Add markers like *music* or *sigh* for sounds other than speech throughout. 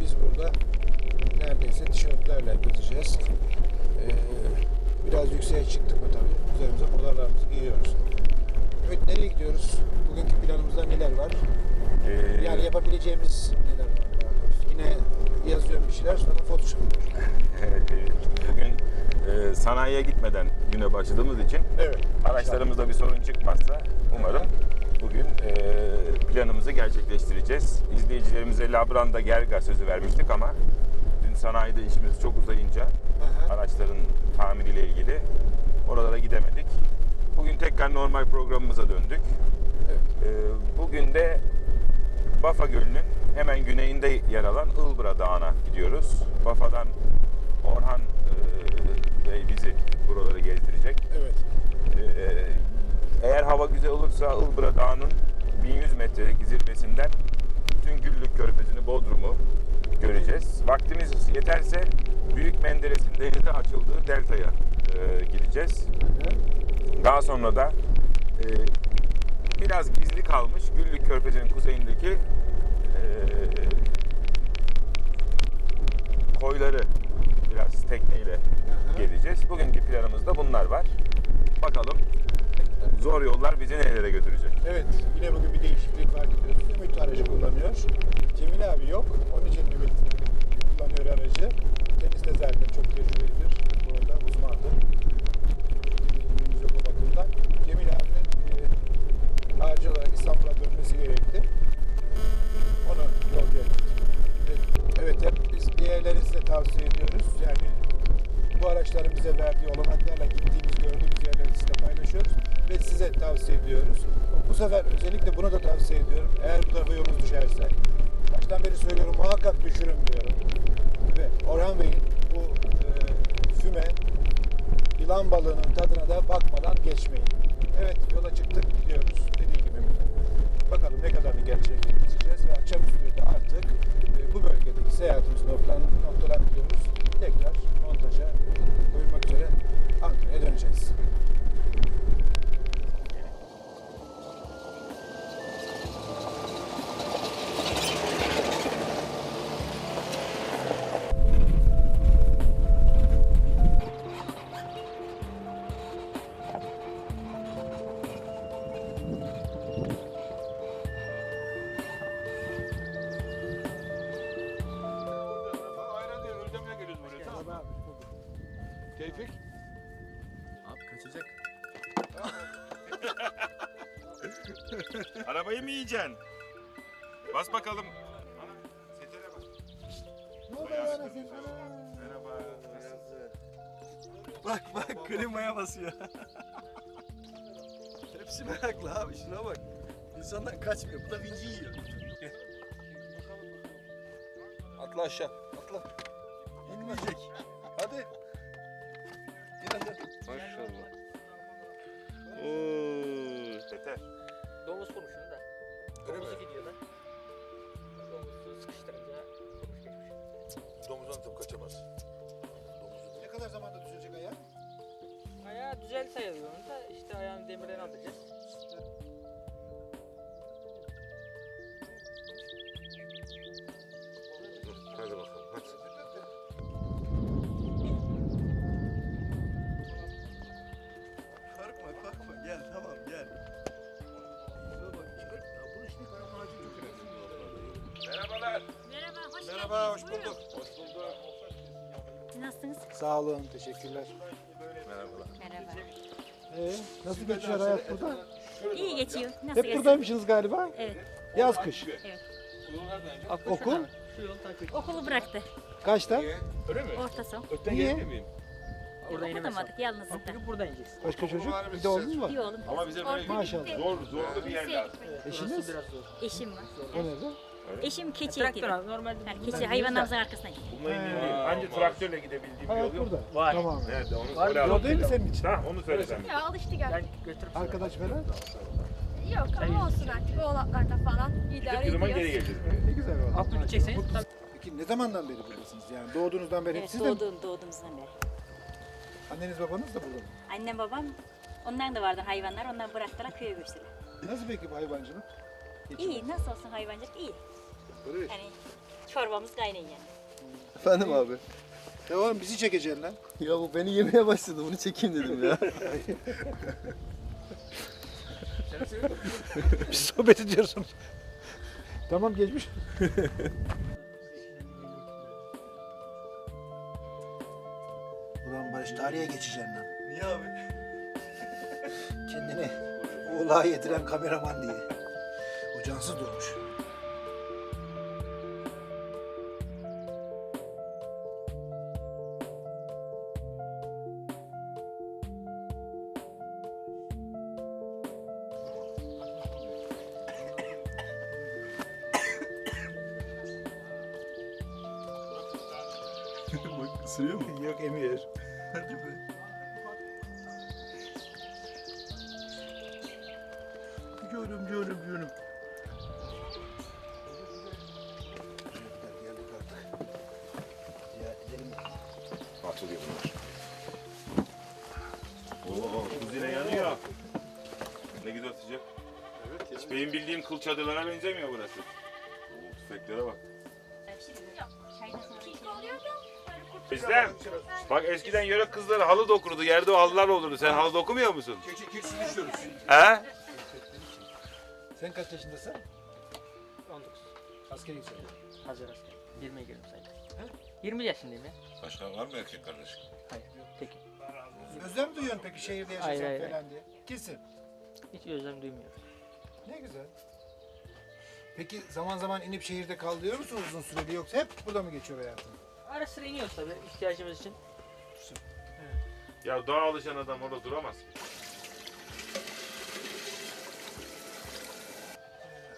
Biz burada neredeyse tişörtlerle gezeceğiz. Ee, biraz yükseğe çıktık mı tabii. Üzerimize polarlarımızı giyiyoruz. Evet nereye gidiyoruz? Bugünkü planımızda neler var? Ee, Yani yapabileceğimiz neler var? Yine yazıyorum bir şeyler sonra yapıyorum. *laughs* evet, e, bugün e, sanayiye gitmeden güne başladığımız için Evet. araçlarımızda bir sorun çıkmazsa umarım bugün e, planımızı gerçekleştireceğiz. İzleyicilerimize Labranda Gerga sözü vermiştik ama dün sanayide işimiz çok uzayınca Aha. araçların tamiriyle ilgili oralara gidemedik. Bugün tekrar normal programımıza döndük. Evet. Ee, Bugün de Bafa Gölü'nün hemen güneyinde yer alan Ilbra Dağı'na gidiyoruz. Bafa'dan Orhan e, Bey bizi buraları gezdirecek. Evet. Ee, Eğer hava olursa Ilbra Dağı'nın 1100 metrelik zirvesinden bütün Güllük Körfezi'ni, Bodrum'u göreceğiz. Vaktimiz yeterse Büyük Menderes'in denize açıldığı deltaya e, gideceğiz. Daha sonra da e, biraz gizli kalmış Güllük Körfezi'nin kuzeyindeki e, koyları biraz tekneyle Aha. gezeceğiz. Bugünkü planımızda bunlar var. Bakalım zor yollar bizi nerelere götürecek. Evet, yine bugün bir değişiklik fark ediyoruz. Ümit aracı kullanıyor. Cemil abi yok. Onun için Ümit kullanıyor aracı. Kendisi de zaten çok tecrübelidir. Bu arada uzmandır. Bilgimiz yok o bakımdan. Cemil abinin e, acil olarak İstanbul'a dönmesi gerekti. Onu yolcu ettik. Evet, Evet, hep biz diğerleri size tavsiye ediyoruz. Yani bu araçların bize verdiği olanaklarla gittiğimiz, gördüğümüz yerleri sizinle paylaşıyoruz ve size tavsiye ediyoruz. Bu sefer özellikle bunu da tavsiye ediyorum. Eğer bu tarafa yolunuz düşerse, baştan beri söylüyorum muhakkak düşürün diyorum. Ve Orhan Bey'in bu e, füme yılan balığının tadına da bakmadan geçmeyin. Evet yola çıktık gidiyoruz dediği gibi. Bakalım ne kadarını gerçekleştireceğiz ve akşamüstü de artık e, bu bölgedeki seyahatimizi noktalan, noktalandırıyoruz. Tekrar montaja koyulmak üzere Ankara'ya döneceğiz. Arabayı mı yiyeceksin? Bas bakalım. Setere bak. Merhaba. Bak bak klimaya basıyor. *laughs* Hepsi meraklı abi şuna bak. İnsandan kaçmıyor. Bu da vinci yiyor. atla aşağı. Domuzdan tıp kaçamaz. Ne kadar zamanda düzelecek ayağı? Ayağı düzel sayılıyor onun da işte ayağını demirden atacağız. Sağ olun, teşekkürler. Merhabalar. Merhaba. Ee, nasıl geçiyor hayat burada? İyi geçiyor. Nasıl Hep geçiyor? buradaymışsınız galiba. Evet. Yaz kış. Evet. Okul. Okulu bıraktı. kaçta? Orta son. Niye? Orada inemez. Okutamadık yalnızlıkta. Bugün burada ineceğiz. Başka çocuk? Bir de oğlun mu var? Bir oğlum. Ama bize böyle Maşallah. zor zorlu bir yer lazım. Eşiniz? Burası biraz zor. Eşim var. O nerede? Eşim keçi Traktör ekiyor. abi normalde. Yani keçi hayvanlarımızın arkasına gidiyor. Bununla ilgili değil. Anca traktörle gidebildiğim bir Hayat yol yok. burada. Var. Tamam. Nerede onu Var, söyle Yol değil mi senin için? Ha onu söylesem. Ya alıştık Ben artık. götürüp size. Arkadaş falan? Yok ama olsun artık oğlaklarda falan idare Gittik zaman ediyoruz. geri geleceğiz. Ne güzel valla. Gidecekseniz tabii. Peki ne zamandan beri buradasınız? Yani doğduğunuzdan beri Evet, siz de mi? doğduğum, doğduğumuzdan beri. Anneniz babanız da burada mı? Annem babam, onların da vardı hayvanlar. Onlar bıraktılar köye göçtüler. Nasıl peki bu hayvancılık? İyi, nasıl olsun hayvancılık iyi. Böyle Yani çorbamız kaynıyor yani. Efendim abi. Ya oğlum bizi çekeceksin lan. Ya bu beni yemeye başladı. Bunu çekeyim dedim ya. *laughs* Biz sohbet ediyorsun. tamam geçmiş. Ulan Barış tarihe geçeceksin lan. Niye abi? Kendini oğlağa yediren kameraman diye. O cansız durmuş. Kıl çadırlara benzemiyor burası. Oo, tüfeklere bak. Bizden. Bak eskiden yörük kızları halı dokurdu. Yerde o halılar olurdu. Sen halı dokumuyor musun? Keçi keçi düşüyoruz. He? Sen kaç yaşındasın? 19. Askeri yükseliyor. Hazır asker. 20'ye girdim sayılır. 20 yaşındayım ya. Başka var mı erkek kardeş? Hayır. Tekim. Özlem duyuyorsun peki şehirde yaşasan Hayır, hayır, falan diye. Kesin. Hiç özlem duymuyorum. Ne güzel. Peki zaman zaman inip şehirde kalıyor musun uzun süreli yoksa hep burada mı geçiyor hayatın? Ara sıra iniyoruz tabii ihtiyacımız için. Ya dağa alışan adam orada duramaz.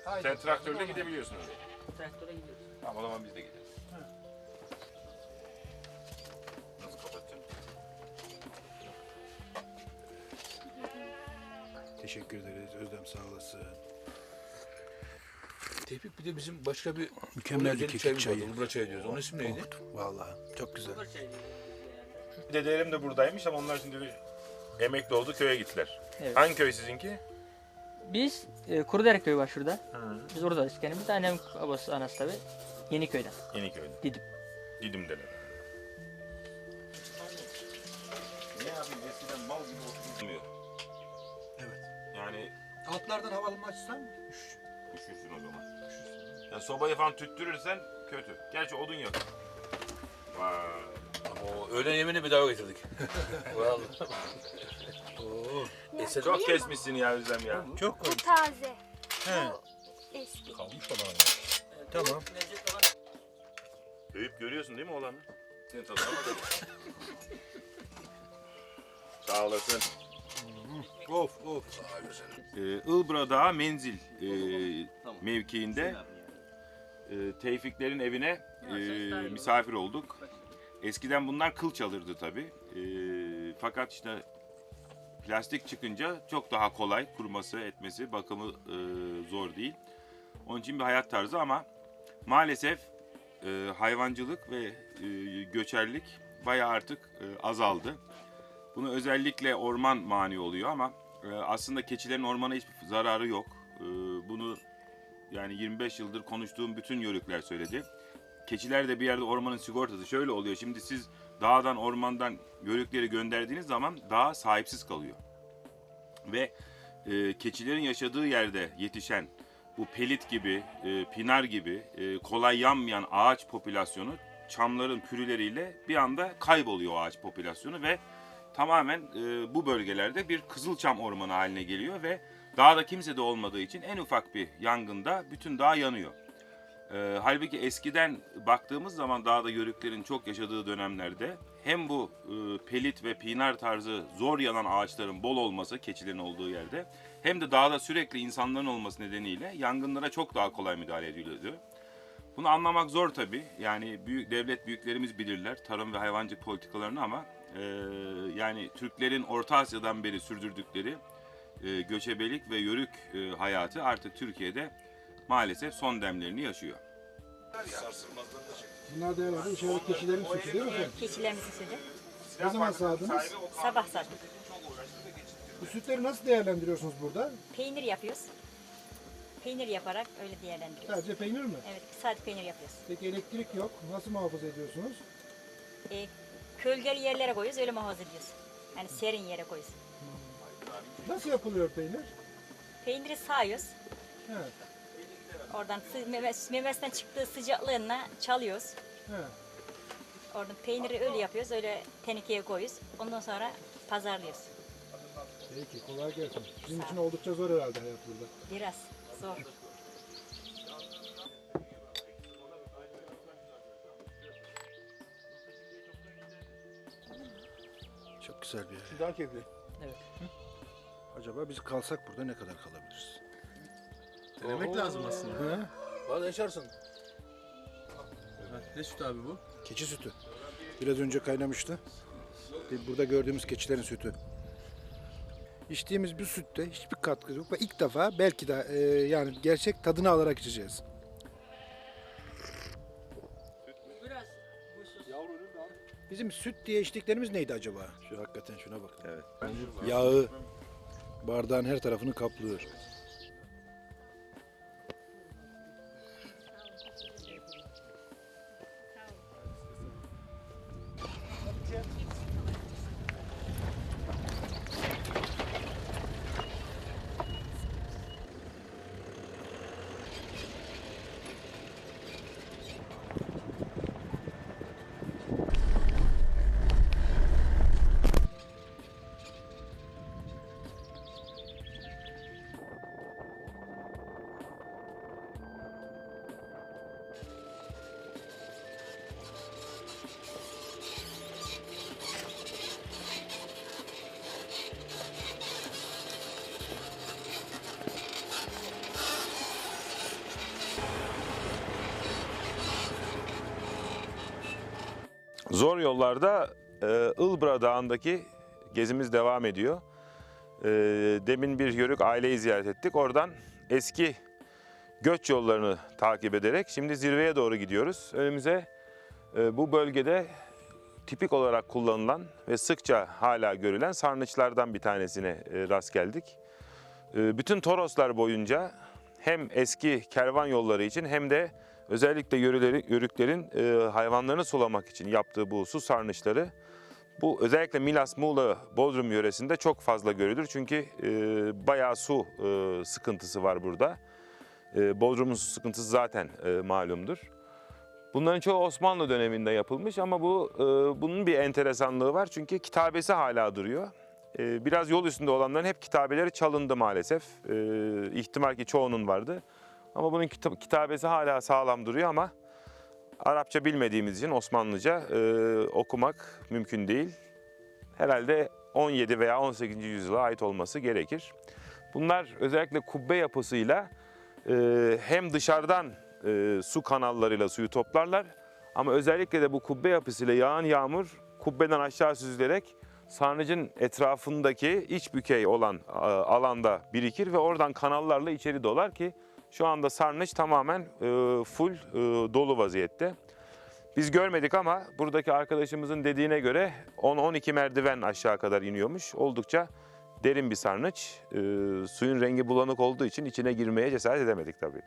Haydi. Sen traktörle gidebiliyorsun öyle. Traktöre gidiyoruz. Tamam o zaman biz de gideriz. Nasıl kapatacağım? Teşekkür ederiz Özlem sağ olasın. Tevfik bir de bizim başka bir mükemmel bir kekik çayı. Ulbra çayı diyoruz. Onun ismi neydi? Vallahi çok güzel. Dedelerim de buradaymış ama onlar şimdi bir emekli oldu köye gittiler. Evet. Hangi köy sizinki? Biz e, Kurudere köyü var şurada. Biz oradayız kendimiz. Annem babası anası tabii. Yeniköy'den. Yeniköy'de. Didim. Didim'deler. Ne yapayım eskiden mal gibi oturmuyor. Evet. Yani Altlardan havalanma açsan. Ya sobayı falan tüttürürsen kötü. Gerçi odun yok. Vay. O öğlen yemeğini bedava getirdik. *laughs* Vallahi. Oo. Çok kesmişsin ya Özlem ya. Çok Bu taze. He. Eski. Kalmış falan. Tamam. Lezzet olan Büyüyüp görüyorsun değil mi oğlanı? Senin tadına *laughs* bak. Sağ olasın. Of of. Ee, Ilbra Dağı Menzil e, mevkiinde e, Tevfiklerin evine e, misafir olduk. Eskiden bunlar kıl çalırdı tabi. fakat işte plastik çıkınca çok daha kolay kurması, etmesi, bakımı e, zor değil. Onun için bir hayat tarzı ama maalesef e, hayvancılık ve e, göçerlik bayağı artık e, azaldı. Bunu özellikle orman mani oluyor ama e, aslında keçilerin ormana hiçbir zararı yok. E, bunu yani 25 yıldır konuştuğum bütün yörükler söyledi. Keçiler de bir yerde ormanın sigortası. Şöyle oluyor. Şimdi siz dağdan, ormandan yörükleri gönderdiğiniz zaman dağ sahipsiz kalıyor. Ve e, keçilerin yaşadığı yerde yetişen bu pelit gibi, e, pinar gibi e, kolay yanmayan ağaç popülasyonu çamların pürüleriyle bir anda kayboluyor ağaç popülasyonu ve tamamen e, bu bölgelerde bir kızılçam ormanı haline geliyor ve dağda kimse de olmadığı için en ufak bir yangında bütün dağ yanıyor. E, halbuki eskiden baktığımız zaman dağda yörüklerin çok yaşadığı dönemlerde hem bu e, pelit ve pinar tarzı zor yanan ağaçların bol olması keçilerin olduğu yerde hem de dağda sürekli insanların olması nedeniyle yangınlara çok daha kolay müdahale ediliyordu. Bunu anlamak zor tabii. Yani büyük devlet büyüklerimiz bilirler tarım ve hayvancılık politikalarını ama e, yani Türklerin Orta Asya'dan beri sürdürdükleri e, göçebelik ve yörük e, hayatı artık Türkiye'de maalesef son demlerini yaşıyor. Bunlar da herhalde içeride keçilerin sütü değil mi efendim? Keçilerimizin sütü. Ne zaman sağdınız? Sabah sattım. Bu sütleri nasıl değerlendiriyorsunuz burada? Peynir yapıyoruz. peynir yaparak öyle değerlendiriyoruz. Sadece peynir mi? Evet, sadece peynir yapıyoruz. Peki elektrik yok. Nasıl muhafaza ediyorsunuz? E, kölgeli yerlere koyuyoruz, öyle muhafaza ediyoruz. Yani serin yere koyuyoruz. Nasıl yapılıyor peynir? Peyniri sağıyoruz. Evet. Oradan sı- memes, memesinden çıktığı sıcaklığına çalıyoruz. Evet. Oradan peyniri öyle yapıyoruz, öyle tenekeye koyuyoruz. Ondan sonra pazarlıyoruz. Peki kolay gelsin. Sizin için oldukça zor herhalde hayat burada. Biraz zor. Çok güzel bir yer. Daha keyifli. Evet. Acaba biz kalsak burada ne kadar kalabiliriz? Denemek lazım aslında. He? Valla yaşarsın. Ne süt abi bu? Keçi sütü. Biraz önce kaynamıştı. Bir Burada gördüğümüz keçilerin sütü. İçtiğimiz bir sütte hiçbir katkı yok ve ilk defa belki de e, yani gerçek tadını alarak içeceğiz. Biraz Bizim süt diye içtiklerimiz neydi acaba? Şu hakikaten şuna bakın. Evet. Yağı bardağın her tarafını kaplıyor. Zor yollarda e, Ilbra Dağı'ndaki gezimiz devam ediyor. E, demin bir yörük aileyi ziyaret ettik. Oradan eski göç yollarını takip ederek şimdi zirveye doğru gidiyoruz. Önümüze e, bu bölgede tipik olarak kullanılan ve sıkça hala görülen sarnıçlardan bir tanesine e, rast geldik. E, bütün Toroslar boyunca hem eski kervan yolları için hem de özellikle yörüleri, yörüklerin e, hayvanlarını sulamak için yaptığı bu su sarnıçları bu özellikle Milas, Muğla, Bodrum yöresinde çok fazla görülür. Çünkü e, bayağı su e, sıkıntısı var burada. E, Bodrum'un su sıkıntısı zaten e, malumdur. Bunların çoğu Osmanlı döneminde yapılmış ama bu e, bunun bir enteresanlığı var. Çünkü kitabesi hala duruyor. E, biraz yol üstünde olanların hep kitabeleri çalındı maalesef. E, ihtimal ki çoğunun vardı. Ama bunun kita- kitabesi hala sağlam duruyor ama Arapça bilmediğimiz için Osmanlıca e, okumak mümkün değil. Herhalde 17 veya 18. yüzyıla ait olması gerekir. Bunlar özellikle kubbe yapısıyla e, hem dışarıdan e, su kanallarıyla suyu toplarlar ama özellikle de bu kubbe yapısıyla yağan yağmur kubbeden aşağı süzülerek sarnıcın etrafındaki iç bükey olan a, alanda birikir ve oradan kanallarla içeri dolar ki şu anda sarnıç tamamen e, full e, dolu vaziyette. Biz görmedik ama buradaki arkadaşımızın dediğine göre 10-12 merdiven aşağı kadar iniyormuş. Oldukça derin bir sarnıç. E, suyun rengi bulanık olduğu için içine girmeye cesaret edemedik tabii.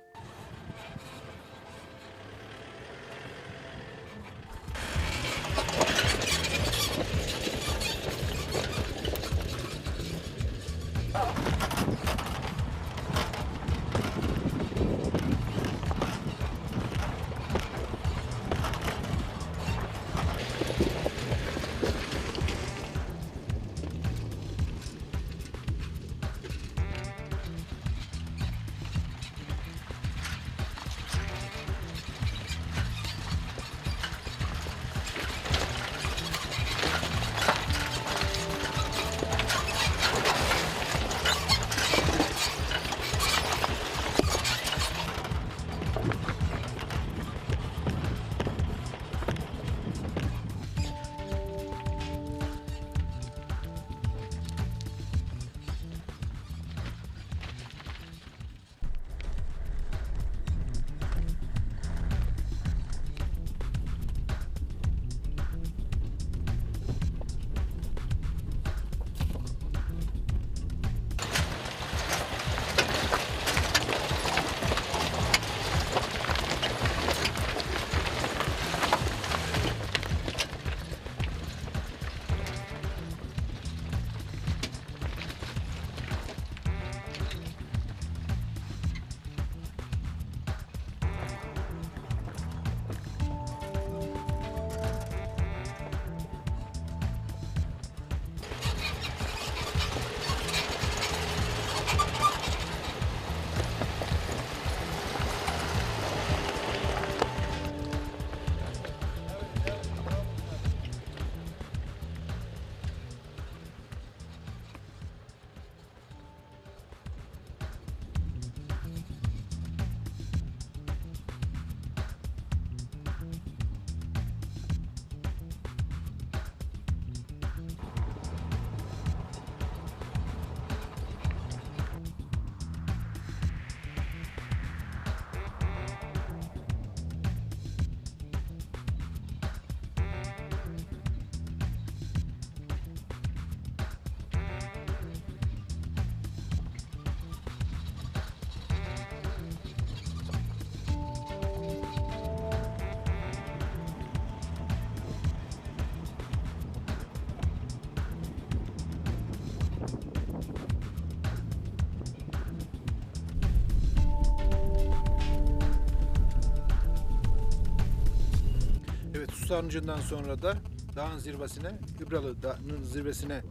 Evet Susarnıcı'ndan sonra da dağın zirvesine, Gübralı Dağı'nın zirvesine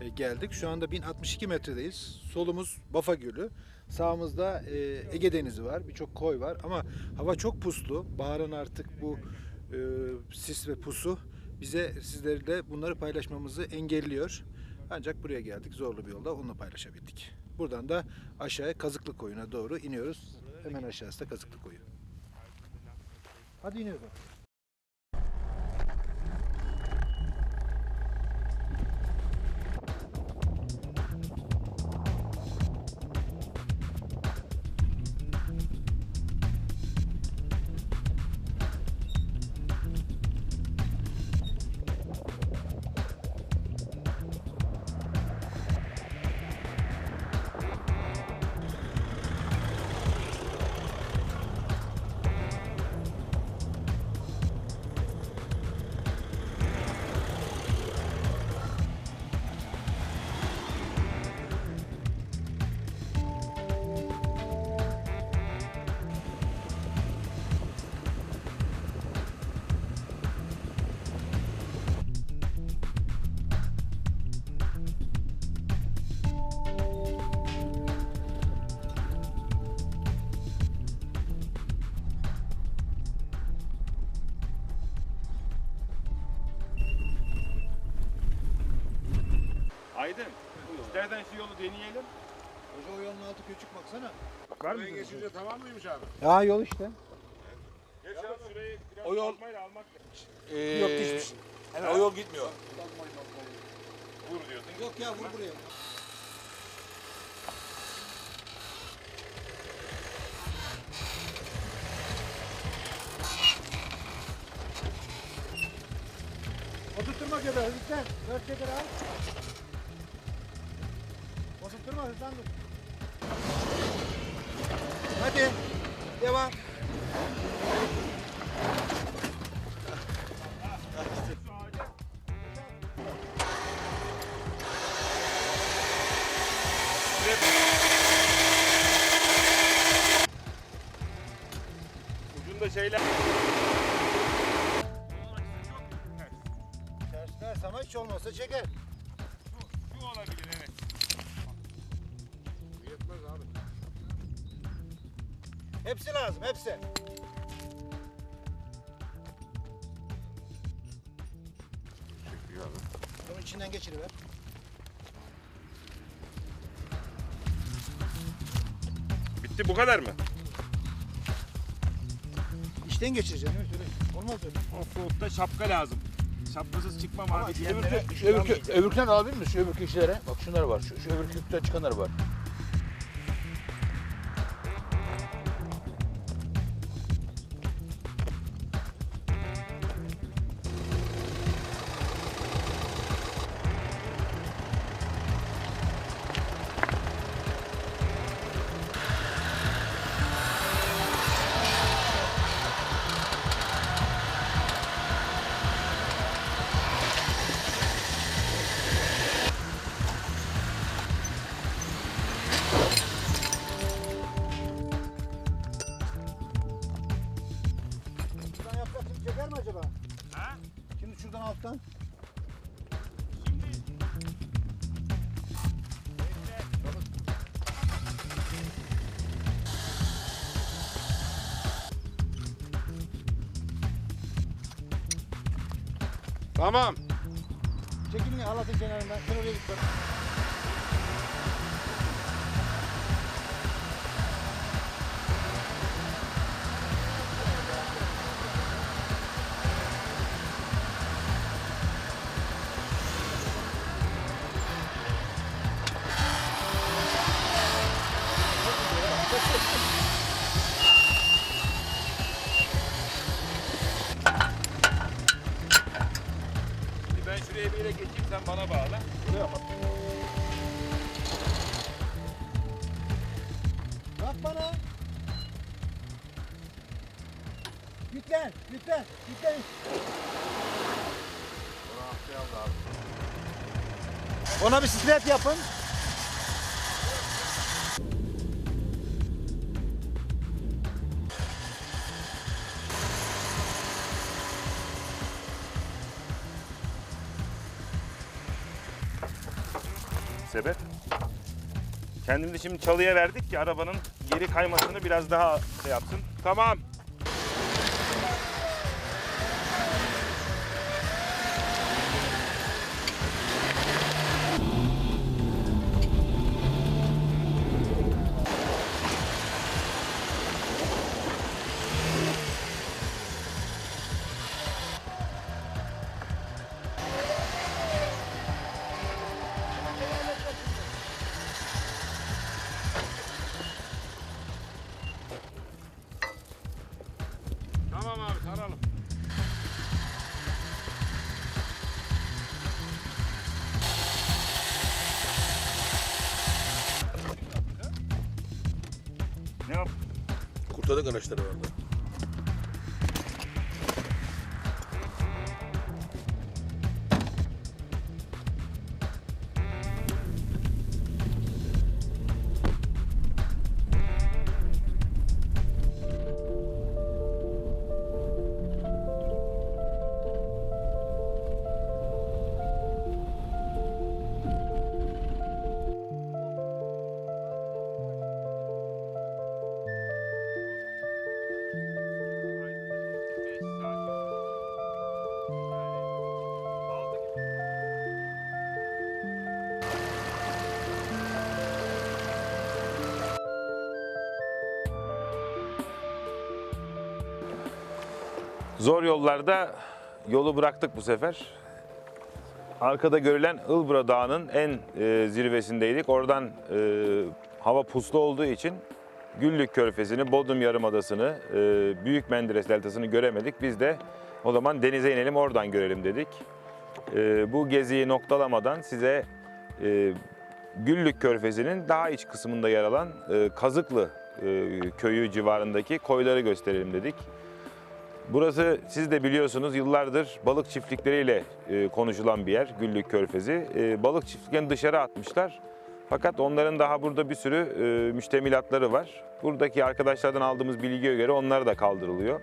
e, geldik. Şu anda 1062 metredeyiz. Solumuz Bafa Gölü. Sağımızda e, Ege Denizi var. Birçok koy var ama hava çok puslu. Baharın artık bu e, sis ve pusu bize sizlerle bunları paylaşmamızı engelliyor. Ancak buraya geldik zorlu bir yolda onunla paylaşabildik. Buradan da aşağıya Kazıklı Koyu'na doğru iniyoruz. Hemen aşağısı da Kazıklı Koyu. Hadi iniyoruz. Aydın. İstersen şu yolu deneyelim. Hoca o yolun altı küçük baksana. Var mı? Geçince tamam mıymış abi? Ya yol işte. Geç abi şurayı biraz O yol- almak Yok hiçbir şey. Yani o yol gitmiyor. vur diyorsun. Yok ya vur buraya. Oturtturma göbeği lütfen. Dört şeker al. Hızlandır. Hadi. Devam. Ucunda şeyler. Tersler ama hiç olmazsa çeker. Hepsi lazım, hepsi. Bunun içinden geçiriver. Bitti bu kadar mı? İçten geçireceksin. Evet, öyle. Olmaz öyle. Offroad'da şapka lazım. Şapkasız çıkmam abi. diyenlere Şu öbürkü, öbürküden alabilir misin? Şu öbürkü kişilere. Bak şunlar var. Şu, şu öbürkü çıkanlar var. Tamam. Çekilin halatın kenarından. Sen oraya git bak. Ona bir siklet yapın. Sebep? Kendimizi şimdi çalıya verdik ki arabanın geri kaymasını biraz daha şey yapsın. Tamam. Kurtardık Zor yollarda yolu bıraktık bu sefer. Arkada görülen Ilbra Dağı'nın en e, zirvesindeydik. Oradan e, hava puslu olduğu için Güllük Körfezi'ni, Bodrum Yarımadası'nı, e, Büyük Menderes Deltası'nı göremedik. Biz de o zaman denize inelim oradan görelim dedik. E, bu geziyi noktalamadan size e, Güllük Körfezi'nin daha iç kısmında yer alan e, Kazıklı e, köyü civarındaki koyları gösterelim dedik. Burası siz de biliyorsunuz yıllardır balık çiftlikleriyle e, konuşulan bir yer Güllük Körfezi. E, balık çiftliklerini dışarı atmışlar. Fakat onların daha burada bir sürü e, müştemilatları var. Buradaki arkadaşlardan aldığımız bilgiye göre onlar da kaldırılıyor.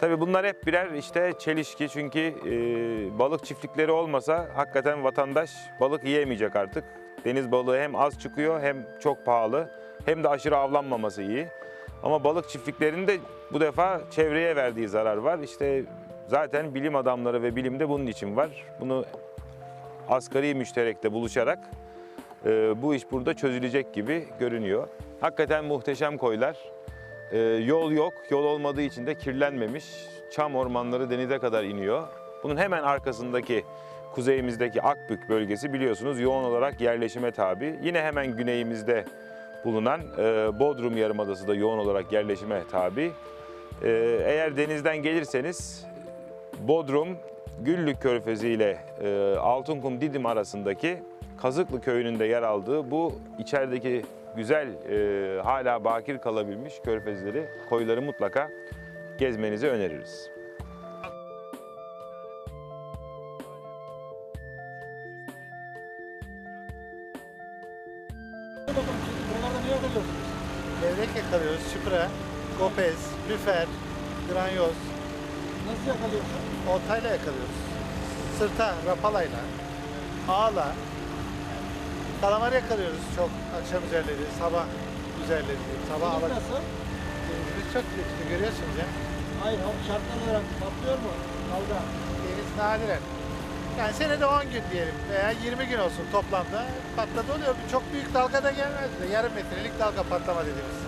Tabii bunlar hep birer işte çelişki çünkü e, balık çiftlikleri olmasa hakikaten vatandaş balık yiyemeyecek artık. Deniz balığı hem az çıkıyor hem çok pahalı hem de aşırı avlanmaması iyi. Ama balık çiftliklerinde bu defa çevreye verdiği zarar var. İşte zaten bilim adamları ve bilimde bunun için var. Bunu asgari müşterekte buluşarak e, bu iş burada çözülecek gibi görünüyor. Hakikaten muhteşem koylar. E, yol yok, yol olmadığı için de kirlenmemiş. Çam ormanları denize kadar iniyor. Bunun hemen arkasındaki kuzeyimizdeki Akbük bölgesi biliyorsunuz yoğun olarak yerleşime tabi. Yine hemen güneyimizde bulunan e, Bodrum Yarımadası da yoğun olarak yerleşime tabi. E, eğer denizden gelirseniz Bodrum, Güllük Körfezi ile e, Altınkum Didim arasındaki Kazıklı Köyü'nün de yer aldığı bu içerideki güzel hala bakir kalabilmiş körfezleri, koyları mutlaka gezmenizi öneririz. Yakalıyoruz, şıpra, gopez, lüfer, granyoz. Nasıl yakalıyorsun? Oltayla yakalıyoruz. Sırta, rapalayla, ağla. Kalamar yakalıyoruz çok akşam üzerleri, sabah üzerleri. Sabah ala. nasıl? Denizimiz çok güzel işte görüyorsunuz ya. Hayır, şartlar olarak patlıyor mu? Dalga. Deniz nadiren. Yani senede 10 gün diyelim veya 20 gün olsun toplamda patladı oluyor. Çok büyük dalga da gelmez de yarım metrelik dalga patlama dediğimiz.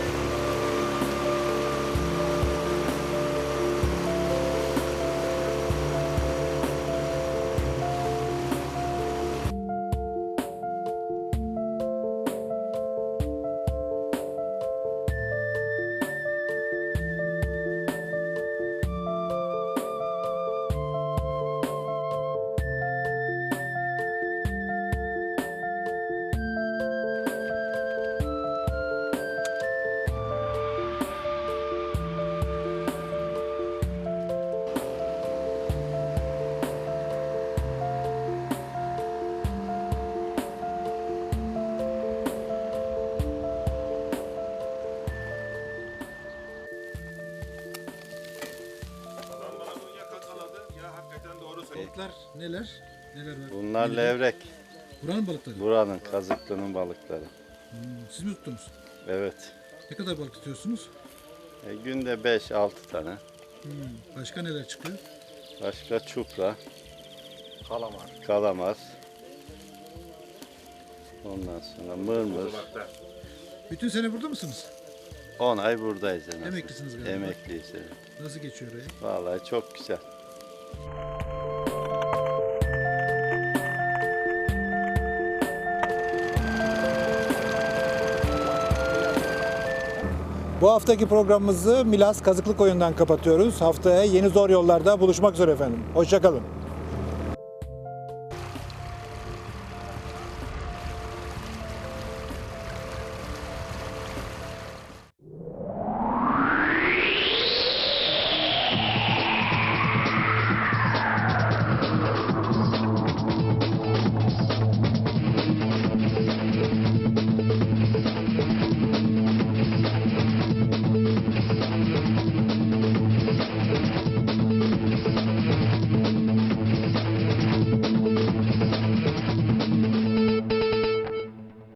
neler? Neler var? Bunlar levrek. Buranın balıkları. Buranın kazıklının balıkları. Siz mi tuttunuz? Evet. Ne kadar balık tutuyorsunuz? E, günde 5-6 tane. Başka neler çıkıyor? Başka çupra, Kalamar. kalamar. Ondan sonra mırmır. Bütün sene burada mısınız? 10 ay buradayız en azından. Emeklisiniz galiba. Emekliyiz evet. Nasıl geçiyor oraya? Vallahi çok güzel. Bu haftaki programımızı Milas Kazıklı Koyun'dan kapatıyoruz. Haftaya yeni zor yollarda buluşmak üzere efendim. Hoşçakalın.